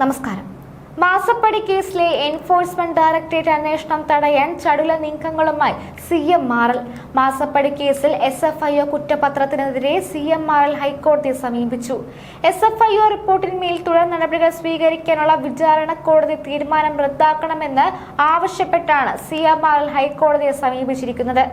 നമസ്കാരം. മാസപ്പടി കേസിലെ എൻഫോഴ്സ്മെന്റ് ഡയറക്ടറേറ്റ് അന്വേഷണം തടയാൻ ചടുല നീക്കങ്ങളുമായി സി എം മാറൽ മാസപ്പടി കേസിൽ എസ് എഫ് ഐ ഒ കുറ്റപത്രത്തിനെതിരെ സി എം മാറൽ ഹൈക്കോടതിയെ സമീപിച്ചു. എസ് എഫ് ഐ ഒ റിപ്പോർട്ടിന്മേൽ തുടർ നടപടികൾ സ്വീകരിക്കാനുള്ള വിചാരണ കോടതി തീരുമാനം റദ്ദാക്കണമെന്ന് ആവശ്യപ്പെട്ടാണ് സി എം മാറൽ ഹൈക്കോടതിയെ സമീപിച്ചിരിക്കുന്നത്.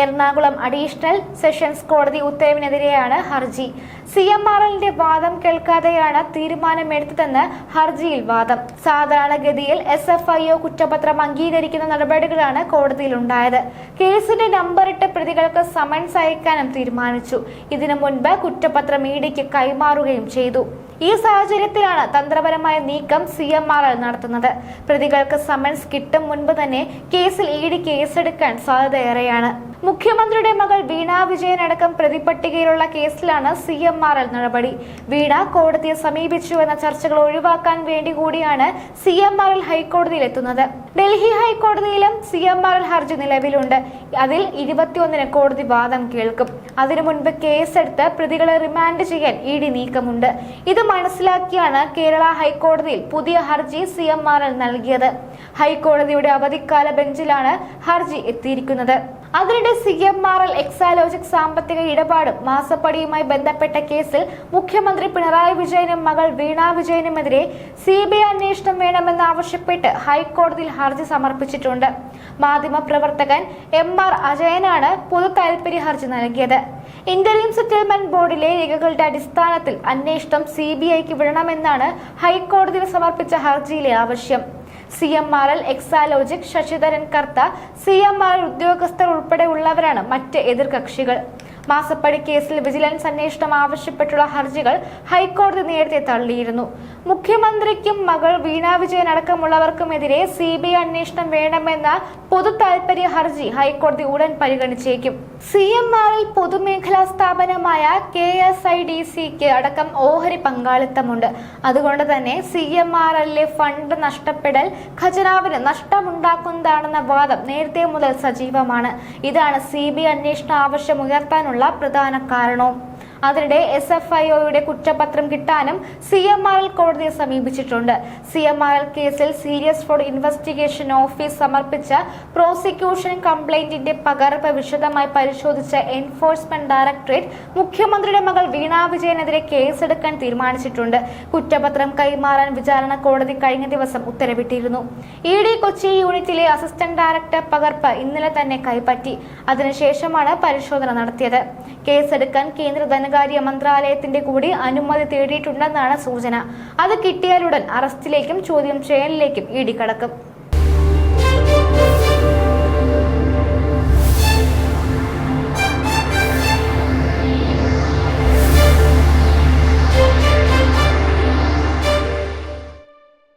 എറണാകുളം അഡീഷണൽ സെഷൻസ് കോടതി ഉത്തരവിനെതിരെയാണ് ഹർജി. സി എം ആർ എല്ലിന്റെ വാദം കേൾക്കാതെയാണ് തീരുമാനമെടുത്തതെന്ന് ഹർജിയിൽ വാദം. സാധാരണഗതിയിൽ എസ് എഫ് ഐ ഒ കുറ്റപത്രം അംഗീകരിക്കുന്ന നടപടികളാണ് കോടതിയിലുണ്ടായത്. കേസിന്റെ നമ്പറിട്ട് പ്രതികൾക്ക് സമൻസ് അയക്കാനും തീരുമാനിച്ചു. ഇതിനു മുൻപ് കുറ്റപത്രം ഇഡിക്ക് കൈമാറുകയും ചെയ്തു. ഈ സാഹചര്യത്തിലാണ് തന്ത്രപരമായ നീക്കം സി എം ആർ എൽ നടത്തുന്നത്. പ്രതികൾക്ക് സമൻസ് കിട്ടും മുൻപ് തന്നെ കേസിൽ ഇ ഡി കേസെടുക്കാൻ സാധ്യതയേറെയാണ്. മുഖ്യമന്ത്രിയുടെ മകൾ വീണ വിജയൻ അടക്കം പ്രതിപട്ടികയിലുള്ള കേസിലാണ് സി എം ആർ എൽ നടപടി. വീണ കോടതിയെ സമീപിച്ചു എന്ന ചർച്ചകൾ ഒഴിവാക്കാൻ വേണ്ടി കൂടിയാണ് സി എം ആർ എൽ ഹൈക്കോടതിയിൽ എത്തുന്നത്. ഡൽഹി ഹൈക്കോടതിയിലും സി എം ആർ എൽ ഹർജി നിലവിലുണ്ട്. അതിൽ ഇരുപത്തിയൊന്നിന് കോടതി വാദം കേൾക്കും. അതിനു മുൻപ് കേസെടുത്ത് പ്രതികളെ റിമാൻഡ് ചെയ്യാൻ ഇ ഡി നീക്കമുണ്ട്. ഇത് മനസ്സിലാക്കിയാണ് കേരള ഹൈക്കോടതിയിൽ പുതിയ ഹർജി സി എം ആർ എൽ നൽകിയത്. ഹൈക്കോടതിയുടെ അവധിക്കാല ബെഞ്ചിലാണ് ഹർജി എത്തിയിരിക്കുന്നത്. അതിനിടെ C M R L Exalogic സാമ്പത്തിക ഇടപാടും മാസപ്പടിയുമായി ബന്ധപ്പെട്ട കേസിൽ മുഖ്യമന്ത്രി പിണറായി വിജയനും മകൾ വീണ വിജയനുമെതിരെ സി ബി ഐ അന്വേഷണം വേണമെന്നാവശ്യപ്പെട്ട് ഹൈക്കോടതിയിൽ ഹർജി സമർപ്പിച്ചിട്ടുണ്ട്. മാധ്യമപ്രവർത്തകൻ എം ആർ അജയനാണ് പൊതു താൽപര്യ ഹർജി നൽകിയത്. ഇന്റർവ്യൂ സെറ്റിൽമെന്റ് ബോർഡിലെ രേഖകളുടെ അടിസ്ഥാനത്തിൽ അന്വേഷണം സി ബി ഐക്ക് വിടണമെന്നാണ് ഹൈക്കോടതിയിൽ സമർപ്പിച്ച ഹർജിയിലെ ആവശ്യം. C M R L Exalogic Sasidharan Kartha C M R ഉദ്യോഗസ്ഥർ ഉൾപ്പെടെയുള്ളവരാണ് മറ്റ് എതിർകക്ഷികൾ മാസപ്പടി കേസിൽ വിജിലൻസ് അന്വേഷണം ആവശ്യപ്പെട്ടുള്ള ഹർജികൾ ഹൈക്കോടതി നേരത്തെ തള്ളിയിരുന്നു. മുഖ്യമന്ത്രിക്കും മകൾ വീണ വിജയൻ അടക്കമുള്ളവർക്കുമെതിരെ സി ബി ഐ അന്വേഷണം വേണമെന്ന പൊതു താൽപര്യ ഹർജി ഹൈക്കോടതി ഉടൻ പരിഗണിച്ചേക്കും. സി എം ആറിൽ പൊതുമേഖലാ സ്ഥാപനമായ കെ എസ് ഐ ഡി സിക്ക് അടക്കം ഓഹരി പങ്കാളിത്തമുണ്ട്. അതുകൊണ്ട് തന്നെ സി എം ആർ എല്ലിലെ ഫണ്ട് നഷ്ടപ്പെടൽ ഖജനാവിന് നഷ്ടമുണ്ടാക്കുന്നതാണെന്ന വാദം നേരത്തെ മുതൽ സജീവമാണ്. ഇതാണ് സി ബി ഐ അന്വേഷണ ആവശ്യം ഉയർത്താനുള്ള പ്രധാന കാരണവും അതിനിടെ എസ് എഫ് ഐ ഒയുടെ കുറ്റപത്രം കിട്ടാനും സി എം ആർ എൽ കോടതിയെ സമീപിച്ചിട്ടുണ്ട്. സി എം ആർ എൽ കേസിൽ സീരിയസ് ഫ്രോഡ് ഇൻവെസ്റ്റിഗേഷൻ ഓഫീസ് സമർപ്പിച്ച പ്രോസിക്യൂഷൻ കംപ്ലൈന്റിന്റെ പകർപ്പ് വിശദമായി പരിശോധിച്ച എൻഫോഴ്സ്മെന്റ് ഡയറക്ടറേറ്റ് മുഖ്യമന്ത്രിയുടെ മകൾ വീണ വിജയനെതിരെ കേസെടുക്കാൻ തീരുമാനിച്ചിട്ടുണ്ട്. കുറ്റപത്രം കൈമാറാൻ വിചാരണ കോടതി കഴിഞ്ഞ ദിവസം ഉത്തരവിട്ടിരുന്നു. ഇ ഡി കൊച്ചി യൂണിറ്റിലെ അസിസ്റ്റന്റ് ഡയറക്ടർ പകർപ്പ് ഇന്നലെ തന്നെ കൈപ്പറ്റി. അതിനുശേഷമാണ് പരിശോധന നടത്തിയത്. കേസെടുക്കാൻ കേന്ദ്ര ധനകാര്യ മന്ത്രാലയത്തിന്റെ കൂടി അനുമതി തേടിയിട്ടുണ്ടെന്നാണ് സൂചന. അത് കിട്ടിയാലുടൻ അറസ്റ്റിലേക്കും ചോദ്യം ചെയ്യലിലേക്കും ഇടി കടക്കും